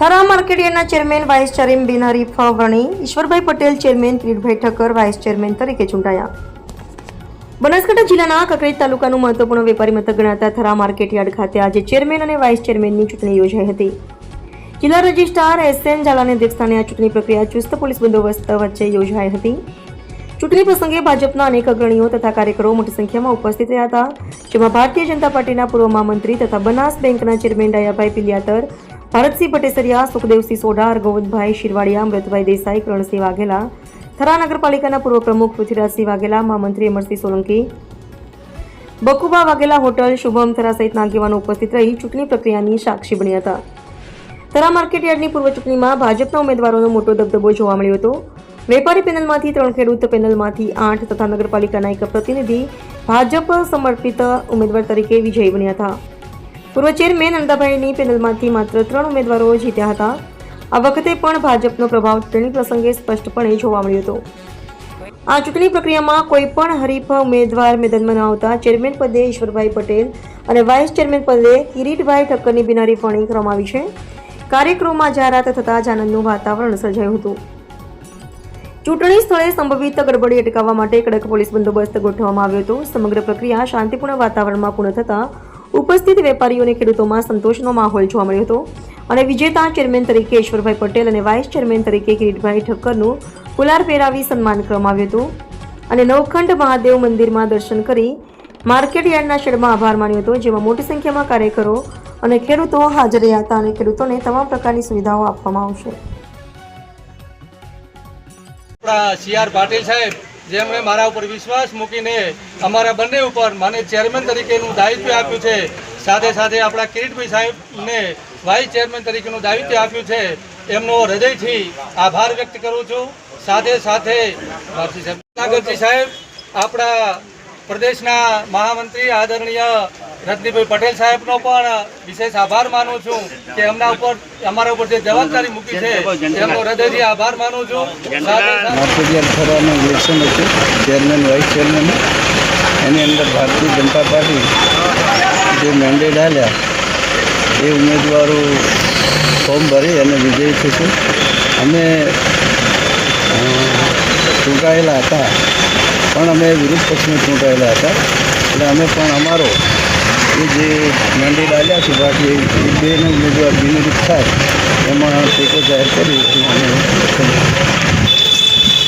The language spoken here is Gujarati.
માર્કેટયાર્ડના ચેરમેન, વાઇસ ચેરમેન બિનહરીફ વરણી, Ishwarbhai Patel chairman Kiritbhai Thakkar, vice chairman તરીકે ચૂંટાયા. બનાસકાંઠા જિલ્લાના કકરેજ તાલુકાનું મહત્વપૂર્ણ વેપારી મથક ગણાતા થરા માર્કેટયાર્ડ ખાતે આજે ચેરમેન અને વાઇસ ચેરમેનની ચૂંટણી યોજાઈ હતી. જિલ્લા રજિસ્ટ્રાર એસ એન ઝાલાની અધ્યક્ષસ્થાને આ ચૂંટણી પ્રક્રિયા ચુસ્ત પોલીસ બંદોબસ્ત વચ્ચે યોજાઈ હતી. ચૂંટણી પ્રસંગે ભાજપના અનેક અગ્રણીઓ તથા કાર્યકરો મોટી સંખ્યામાં ઉપસ્થિત રહ્યા હતા, જેમાં ભારતીય જનતા પાર્ટીના પૂર્વ મહામંત્રી તથા બનાસ બેંકના ચેરમેન ડાયાભાઈ પિલિયાતર ભારતસિંહ ભટ્ટેસરિયા સુખદેવસિંહ સોઢા, ગોવિંદભાઈ શિરવાડિયા, અમૃતભાઈ દેસાઈ, કરણસિંહ વાઘેલા, થરા નગરપાલિકાના પૂર્વ પ્રમુખ પૃથ્વીરાજસિંહ વાઘેલા, મહામંત્રી અમરસિંહ સોલંકી બકુબા વાઘેલા હોટલ, શુભમ થરા સહિતના આગેવાનો ઉપસ્થિત રહી ચૂંટણી પ્રક્રિયાની સાક્ષી બન્યા હતા. થરા માર્કેટયાર્ડની પૂર્વ ચૂંટણીમાં ભાજપના ઉમેદવારોનો મોટો દબદબો જોવા મળ્યો હતો. વેપારી પેનલમાંથી ત્રણ ખેડૂત, પેનલમાંથી આઠ તથા નગરપાલિકાના એક પ્રતિનિધિ ભાજપ સમર્પિત ઉમેદવાર તરીકે વિજયી બન્યા હતા. પૂર્વ ચેરમેન અંદાભાઈની પેનલમાંથી માત્ર ત્રણ ઉમેદવારો જીત્યા હતા. આ વખતે પણ ભાજપનો પ્રભાવ ચૂંટણી પ્રસંગે સ્પષ્ટપણે જોવા મળ્યો હતો. આ ચૂંટણી પ્રક્રિયામાં કોઈ પણ હરીફ ઉમેદવાર મેદાનમાં ન આવતા ચેરમેન પદે ઈશ્વરભાઈ પટેલ અને વાઇસ ચેરમેન પદે કિરીટભાઈ ઠક્કરની બિનારી વરણી કરવામાં છે. કાર્યક્રમમાં જાહેરાત થતાં જ આનંદનું વાતાવરણ સર્જાયું હતું. ચૂંટણી સ્થળે સંભવિત ગડબડી અટકાવવા માટે કડક પોલીસ બંદોબસ્ત ગોઠવવામાં આવ્યો હતો. સમગ્ર પ્રક્રિયા શાંતિપૂર્ણ વાતાવરણમાં પૂર્ણ થતાં ઉપસ્થિત વેપારીઓ અને ખેડૂતોમાં સંતોષનો માહોલ જોવા મળ્યો હતો. અને વિજેતા ચેરમેન તરીકે ઈશ્વરભાઈ પટેલ અને વાઇસ ચેરમેન તરીકે કિરીટભાઈ ઠક્કરનું કુલાર પહેરાવી સન્માન કરવામાં આવ્યું હતું. અને નવખંડ મહાદેવ મંદિરમાં દર્શન કરી માર્કેટ યાર્ડના શેડમાં આભાર માન્યો હતો, જેમાં મોટી સંખ્યામાં કાર્યકરો અને ખેડૂતો હાજર રહ્યા હતા અને ખેડૂતોને તમામ પ્રકારની સુવિધાઓ આપવામાં આવશે. સી આર પાટીલ સાહેબ જેમણે મારા ઉપર વિશ્વાસ મૂકીને અમારા બંને ઉપર મને ચેરમેન તરીકેનું દાયિત્વ આપ્યું છે, સાથે સાથે આપણા કિરીટભાઈ સાહેબને વાઇસ ચેરમેન તરીકેનું દાયિત્વ આપ્યું છે, એમનો હૃદયથી આભાર વ્યક્ત કરું છું. સાથે સાથે સાહેબ, આપણા પ્રદેશના મહામંત્રી, આદરણીય રજનીભાઈ પટેલ સાહેબનો પણ વિશેષ આભાર માનું છું કે એમના ઉપર, અમારા ઉપર જે જવાબદારી મૂકી છે, એમનો હૃદયથી આભાર માનું છું. માર્કેટયાર્ડ થવાનું ઇલેક્શન હતું ચેરમેન, વાઇસ ચેરમેન. એની અંદર ભારતીય જનતા પાર્ટી જે મેન્ડેટ આવ્યા એ ઉમેદવારો ફોર્મ ભરી અને વિજયી થશે અમે ચૂંટાયેલા હતા, પણ અમે વિરુદ્ધ પક્ષને ચૂંટાયેલા હતા. એટલે અમે પણ અમારો એ જે મંડી ડાલ્યા છે બાકી એ બેને ઉમેદવાર બિનરૂપ થાય. એમાં ટેકો જાહેર કરી અને